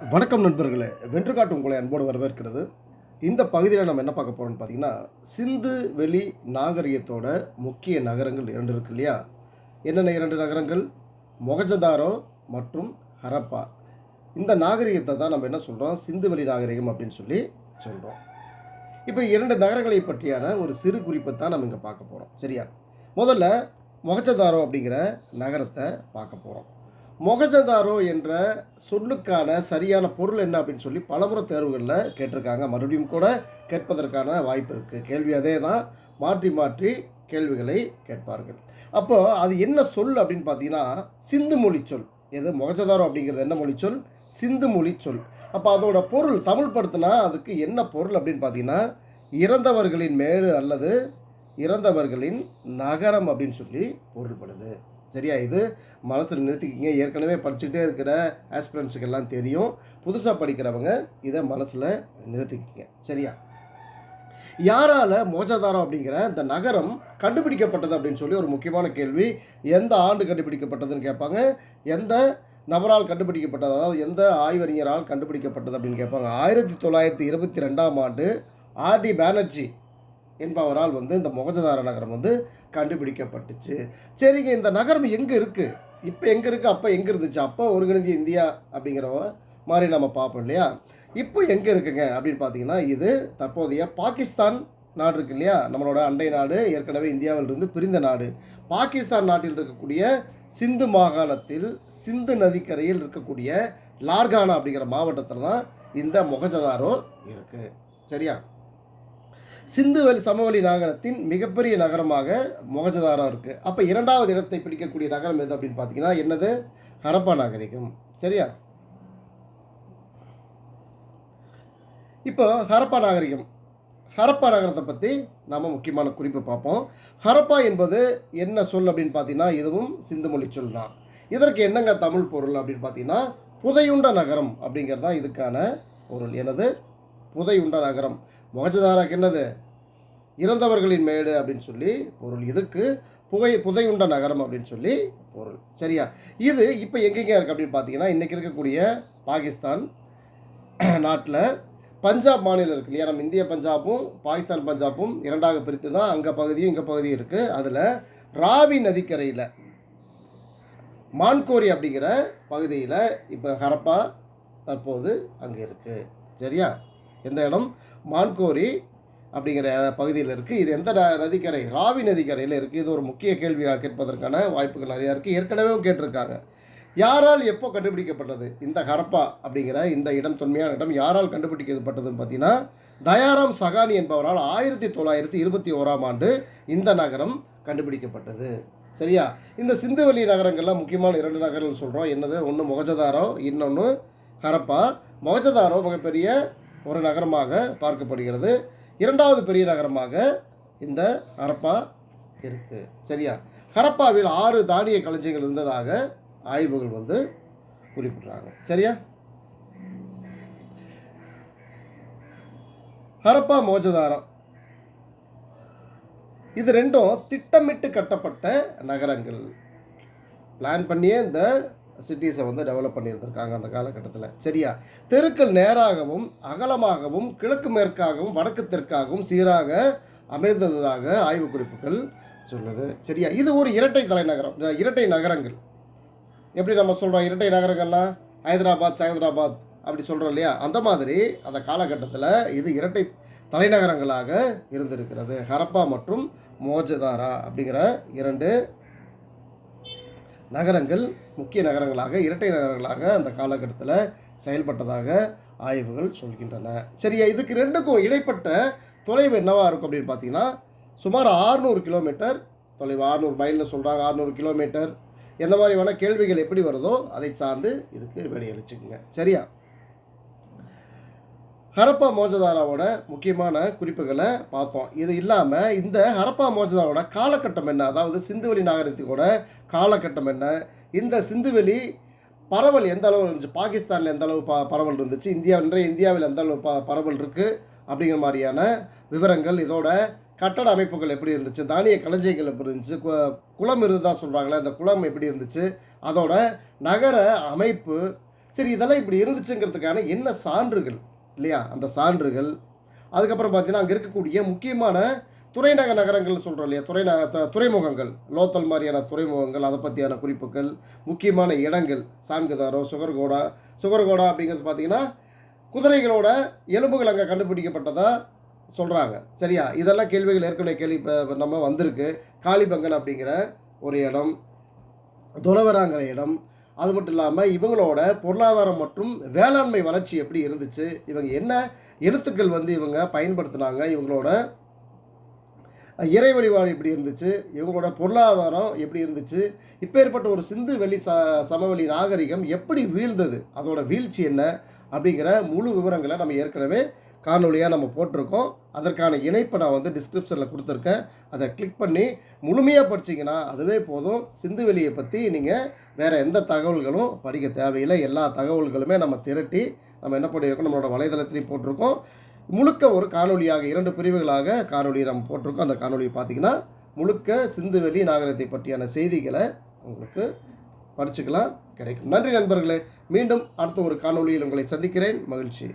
வணக்கம் நண்பர்களே. வென்று காட்டும் உங்களை அன்போடு வரவேற்கிறது. இந்த பகுதியில் நம்ம என்ன பார்க்க போகிறோம்னு பார்த்தீங்கன்னா சிந்து வெளி நாகரிகத்தோட முக்கிய நகரங்கள் இரண்டு இருக்கு இல்லையா? என்னென்ன இரண்டு நகரங்கள்? மொகஜதாரோ மற்றும் ஹரப்பா. இந்த நாகரிகத்தை தான் நம்ம என்ன சொல்கிறோம் சிந்து வெளி நாகரிகம் அப்படின்னு சொல்லி சொல்கிறோம் இப்போ இரண்டு நகரங்களை பற்றியான ஒரு சிறு குறிப்பை தான் நம்ம இங்கே பார்க்க போகிறோம் சரியா? முதல்ல மொகஜதாரோ அப்படிங்கிற நகரத்தை பார்க்க போகிறோம் மொகஜதாரோ என்ற சொல்லுக்கான சரியான பொருள் என்ன அப்படின்னு சொல்லி பலமுறை தேர்வுகளில் கேட்டிருக்காங்க. மறுபடியும் கூட கேட்பதற்கான வாய்ப்பு இருக்குது கேள்வி அதே தான். மாற்றி மாற்றி கேள்விகளை கேட்பார்கள். அப்போ அது என்ன சொல் அப்படின்னு பார்த்தீங்கன்னா சிந்து மொழி சொல். எது? மொகஜதாரோ அப்படிங்கிறது என்ன மொழி சொல்? சிந்து மொழி சொல். அப்போ அதோட பொருள் தமிழ் படுத்தினா அதுக்கு என்ன பொருள் அப்படின்னு பார்த்தீங்கன்னா இறந்தவர்களின் மேடு அல்லது இறந்தவர்களின் நகரம் அப்படின்னு சொல்லி பொருள்படுது. சரியா? இது மனசில் நிறுத்திக்கிங்க. ஏற்கனவே படிச்சுக்கிட்டே இருக்கிற ஆஸ்பிரண்ட்ஸுக்கு எல்லாம் தெரியும். புதுசாக படிக்கிறவங்க இதை மனசில் நிறுத்திக்கிங்க. சரியா? யாரால் மோஜாதாரம் அப்படிங்கிற இந்த நகரம் கண்டுபிடிக்கப்பட்டது அப்படின்னு சொல்லி ஒரு முக்கியமான கேள்வி. எந்த ஆண்டு கண்டுபிடிக்கப்பட்டதுன்னு கேட்பாங்க. எந்த நபரால் கண்டுபிடிக்கப்பட்டது? அதாவது எந்த ஆய்வறிஞரால் கண்டுபிடிக்கப்பட்டது அப்படின்னு கேட்பாங்க. ஆயிரத்தி தொள்ளாயிரத்தி இருபத்தி ரெண்டாம் ஆண்டு ஆர்டி பானர்ஜி என்பவரால் வந்து இந்த மொகஜதார நகரம் வந்து கண்டுபிடிக்கப்பட்டுச்சு. சரிங்க இந்த நகரம் எங்கே இருக்குது இப்போ எங்கே இருக்குது அப்போ எங்கே இருந்துச்சு? அப்போ ஒருங்கிணைந்த இந்தியா அப்படிங்கிற மாதிரி நம்ம பார்ப்போம் இல்லையா? இப்போ எங்கே இருக்குங்க? அப்படின்னு பார்த்தீங்கன்னா இது தற்போதைய பாகிஸ்தான் நாடு இருக்கு இல்லையா? நம்மளோட அண்டை நாடு ஏற்கனவே இந்தியாவில் இருந்து பிரிந்த நாடு. பாகிஸ்தான் நாட்டில் இருக்கக்கூடிய சிந்து மாகாணத்தில் சிந்து நதிக்கரையில் இருக்கக்கூடிய லார்கானா அப்படிங்கிற மாவட்டத்தில் தான் இந்த மொகஜதாரோ இருக்குது சரியா? சிந்துவெளி சமவெளி நகரத்தின் மிகப்பெரிய நகரமாக மொகஜதாரோ இருக்குது அப்போ இரண்டாவது இடத்தை பிடிக்கக்கூடிய நகரம் எது அப்படின்னு பார்த்தீங்கன்னா என்னது? ஹரப்பா நாகரிகம். சரியா? இப்போ ஹரப்பா நாகரிகம். ஹரப்பா நகரத்தை பற்றி நாம் முக்கியமான குறிப்பு பார்ப்போம். ஹரப்பா என்பது என்ன சொல் அப்படின்னு பார்த்தீங்கன்னா இதுவும் சிந்து மொழி சொல் தான். இதற்கு என்னங்க தமிழ் பொருள் அப்படின்னு பார்த்தீங்கன்னா புதையுண்ட நகரம் அப்படிங்கிறது தான் இதுக்கான பொருள். எனது புதையுண்ட நகரம். மொகஜதாராக்கு கிண்ணது இறந்தவர்களின் மேடு அப்படின்னு சொல்லி பொருள். இதுக்கு புகை புதையுண்ட நகரம் அப்படின்னு சொல்லி பொருள். சரியா? இது இப்போ எங்கெங்க இருக்குது அப்படின்னு பார்த்தீங்கன்னா இன்றைக்கி இருக்கக்கூடிய பாகிஸ்தான் நாட்டில். பஞ்சாப் மாநிலம் இருக்கு இல்லையா? நம்ம இந்திய பஞ்சாபும் பாகிஸ்தான் பஞ்சாபும் இரண்டாக பிரித்து தான் அங்கே பகுதியும் இங்கே பகுதியும் இருக்குது அதில் ராவி நதிக்கரையில் மான்கோரி அப்படிங்கிற பகுதியில் இப்போ ஹரப்பா தற்போது அங்கே இருக்குது சரியா? எந்த இடம்? மான்கோரி அப்படிங்கிற பகுதியில் இருக்குது இது எந்த ந- நதிக்கரை? ராவி நதிக்கரையில் இருக்குது இது ஒரு முக்கிய கேள்வியாக கேட்பதற்கான வாய்ப்புகள் நிறையா இருக்குது ஏற்கனவே கேட்டிருக்காங்க. யாரால் எப்போ கண்டுபிடிக்கப்பட்டது? இந்த ஹரப்பா அப்படிங்கிற இந்த இடம் தொன்மையான இடம் யாரால் கண்டுபிடிக்கப்பட்டதுன்னு பார்த்தீங்கன்னா தயாராம் சகானி என்பவரால் ஆயிரத்தி தொள்ளாயிரத்தி இருபத்தி ஓராம் ஆண்டு இந்த நகரம் கண்டுபிடிக்கப்பட்டது. சரியா? இந்த சிந்துவெளி நகரங்கள்லாம் முக்கியமான இரண்டு நகரங்கள் சொல்கிறோம் என்னது? ஒன்று மொகஜதாரோ இன்னொன்று ஹரப்பா. மொகஜதாரோ மிகப்பெரிய ஒரு நகரமாக பார்க்கப்படுகிறது. இரண்டாவது பெரிய நகரமாக இந்த ஹரப்பா இருக்குது சரியா? ஹரப்பாவில் ஆறு தானிய களஞ்சியங்கள் இருந்ததாக ஆய்வுகள் வந்து குறிப்பிட்றாங்க. சரியா? ஹரப்பா மோஜதாரா. இது ரெண்டும் திட்டமிட்டு கட்டப்பட்ட நகரங்கள். பிளான் பண்ணியே இந்த சிட்டிஸை வந்து டெவலப் பண்ணியிருந்திருக்காங்க அந்த காலகட்டத்தில். சரியா? தெருக்கள் நேராகவும் அகலமாகவும் கிழக்கு மேற்காகவும் வடக்கு தெற்காகவும் சீராக அமைந்ததாக ஆய்வு குறிப்புகள் சொல்லுது. சரியா? இது ஒரு இரட்டை தலைநகரம். இரட்டை நகரங்கள். எப்படி நம்ம சொல்கிறோம் இரட்டை நகரங்கள்னா? ஹைதராபாத் சைதராபாத் அப்படி சொல்கிறோம் இல்லையா? அந்த மாதிரி அந்த காலகட்டத்தில் இது இரட்டை தலைநகரங்களாக இருந்திருக்கிறது. ஹரப்பா மற்றும் மோஜதாரா அப்படிங்கிற இரண்டு நகரங்கள் முக்கிய நகரங்களாக இரட்டை நகரங்களாக அந்த காலகட்டத்தில் செயல்பட்டதாக ஆய்வுகள் சொல்கின்றன. சரியா? இதுக்கு ரெண்டுக்கும் இடைப்பட்ட தொலைவு என்னவாக இருக்கும் அப்படின்னு பார்த்தீங்கன்னா சுமார் 600 கிலோமீட்டர் தொலைவு. 600 மைல்னு சொல்கிறாங்க 600 கிலோமீட்டர். எந்த மாதிரி வேணால் கேள்விகள் எப்படி வருதோ அதை சார்ந்து இதுக்கு வெளியளிச்சுக்குங்க. சரியா? ஹரப்பா மோஜதாராவோட முக்கியமான குறிப்புகளை பார்த்தோம் இது இல்லாமல் இந்த ஹரப்பா மோஜதாரோட காலகட்டம் என்ன? அதாவது சிந்துவெளி நாகரிகத்தோட காலகட்டம் என்ன? இந்த சிந்துவெளி பரவல் எந்த அளவு இருந்துச்சு? பாகிஸ்தானில் எந்த அளவு ப பரவல் இருந்துச்சு? இந்தியா இன்றைய இந்தியாவில் எந்த அளவு ப பரவல் இருக்குது அப்படிங்கிற மாதிரியான விவரங்கள். இதோட கட்டட அமைப்புகள் எப்படி இருந்துச்சு? தானிய களஞ்சியங்கள் எப்படி இருந்துச்சு? கு- குளம் இருந்ததாக சொல்கிறாங்களே அந்த குளம் எப்படி இருந்துச்சு? அதோட நகர அமைப்பு. சரி இதெல்லாம் இப்படி இருந்துச்சுங்கிறதுக்கான என்ன சான்றுகள்? இல்லையா? அந்த சான்றுகள். அதுக்கப்புறம் பார்த்தீங்கன்னா அங்கே இருக்கக்கூடிய முக்கியமான துறைநக நகரங்கள் சொல்கிறோம் இல்லையா? துறை துறைமுகங்கள். லோத்தல் மாதிரியான துறைமுகங்கள் அதை பற்றியான குறிப்புகள் முக்கியமான இடங்கள். சான்குதாரோ சுகர்கோடா சுகர்கோடா அப்படிங்கிறது பார்த்தீங்கன்னா குதிரைகளோட எலும்புகள் அங்கே கண்டுபிடிக்கப்பட்டதா சொல்கிறாங்க சரியா? இதெல்லாம் கேள்விகள் ஏற்கனவே கேள்வி இப்போ நம்ம வந்திருக்கு. காளிபங்கன் அப்படிங்கிற ஒரு இடம் துறவராங்கிற இடம் அது மட்டும் இல்லாமல் இவங்களோட பொருளாதாரம் மற்றும் வேளாண்மை வளர்ச்சி எப்படி இருந்துச்சு இவங்க என்ன எழுத்துக்கள் வந்து இவங்க பயன்படுத்தினாங்க இவங்களோட இறை வழிபாடு எப்படி இருந்துச்சு இவங்களோட பொருளாதாரம் எப்படி இருந்துச்சு இப்பேற்பட்ட ஒரு சிந்து வெளி ச சமவெளி நாகரிகம் எப்படி வீழ்ந்தது அதோட வீழ்ச்சி என்ன அப்படிங்கிற முழு விவரங்களை நம்ம ஏற்கனவே காணொலியாக நம்ம போட்டிருக்கோம். அதற்கான இணைப்பை நான் வந்து டிஸ்கிரிப்ஷனில் கொடுத்துருக்கேன். அதை கிளிக் பண்ணி முழுமையாக படிச்சீங்கன்னா அதுவே போதும். சிந்துவெளியை பற்றி நீங்கள் வேறு எந்த தகவல்களும் படிக்க தேவையில்லை. எல்லா தகவல்களுமே நம்ம திரட்டி நம்ம என்ன பண்ணியிருக்கோம் நம்மளோட வலைதளத்துலையும் போட்டிருக்கோம். முழுக்க ஒரு காணொலியாக இரண்டு பிரிவுகளாக காணொலியை நம்ம போட்டிருக்கோம். அந்த காணொலியை பார்த்தீங்கன்னா முழுக்க சிந்துவெளி நாகரிகத்தை பற்றியான செய்திகளை உங்களுக்கு படிச்சுக்கலாம். கிடைக்கும். நன்றி நண்பர்களே. மீண்டும் அடுத்த ஒரு காணொலியில் உங்களை சந்திக்கிறேன். மகிழ்ச்சி.